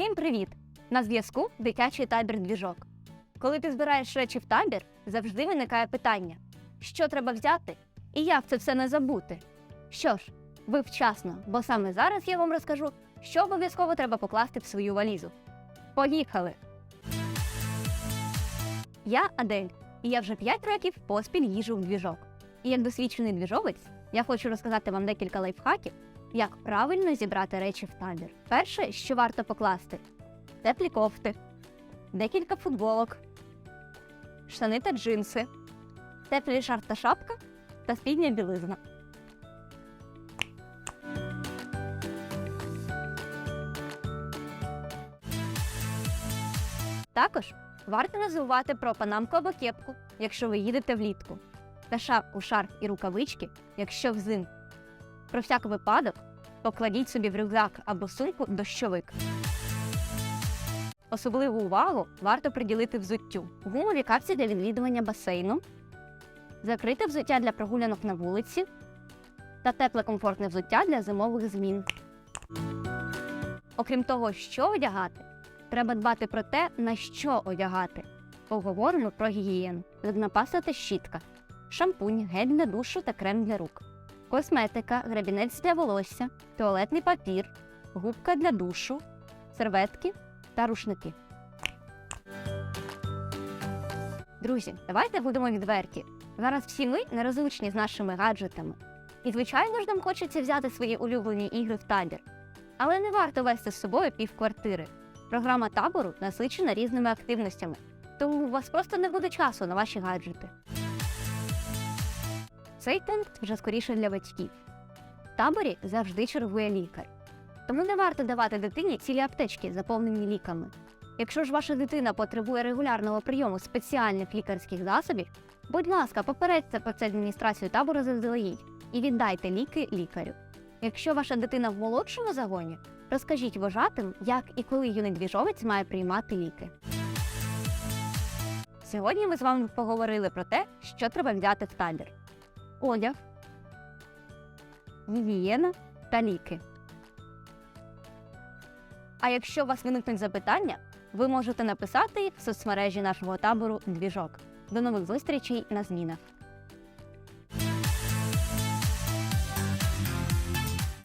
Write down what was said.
Всім привіт! На зв'язку дитячий табір двіжок. Коли ти збираєш речі в табір, завжди виникає питання: що треба взяти і як це все не забути. Що ж, ви вчасно, бо саме зараз я вам розкажу, що обов'язково треба покласти в свою валізу. Поїхали! Я Адель, і я вже 5 років поспіль їжу в двіжок. І як досвідчений двіжовець, я хочу розказати вам декілька лайфхаків, як правильно зібрати речі в табір. Перше, що варто покласти: теплі кофти, декілька футболок, штани та джинси, теплий шарф та шапка та спідня білизна. Також варто не про панамку або кепку, якщо ви їдете влітку, та шапку, шарф і рукавички, якщо взимку. Про всяк випадок покладіть собі в рюкзак або сумку дощовик. Особливу увагу варто приділити взуттю. Гумові капці для відвідування басейну, закрите взуття для прогулянок на вулиці та тепле комфортне взуття для зимових змін. Окрім того, що одягати, треба дбати про те, на що одягати. Поговоримо про гігієну. Та щітка, шампунь, гель для душу та крем для рук косметика, гребінець для волосся, туалетний папір, губка для душу, серветки та рушники. Друзі, давайте будемо відверті. Зараз всі ми нерозлучні з нашими гаджетами. І, звичайно ж, нам хочеться взяти свої улюблені ігри в табір. Але не варто вести з собою півквартири. Програма табору насичена різними активностями, тому у вас просто не буде часу на ваші гаджети. Цей пункт вже скоріше для батьків. В таборі завжди чергує лікар. Тому не варто давати дитині цілі аптечки, заповнені ліками. Якщо ж ваша дитина потребує регулярного прийому спеціальних лікарських засобів, будь ласка, попередьте про це адміністрацію табору заздалегідь і віддайте ліки лікарю. Якщо ваша дитина в молодшому загоні, розкажіть вожатим, як і коли юний двіжовець має приймати ліки. Сьогодні ми з вами поговорили про те, що треба взяти в табір одяг, гігієна та ліки. А якщо у вас виникнуть запитання, ви можете написати їх в соцмережі нашого табору Двіжок. До нових зустрічей на змінах.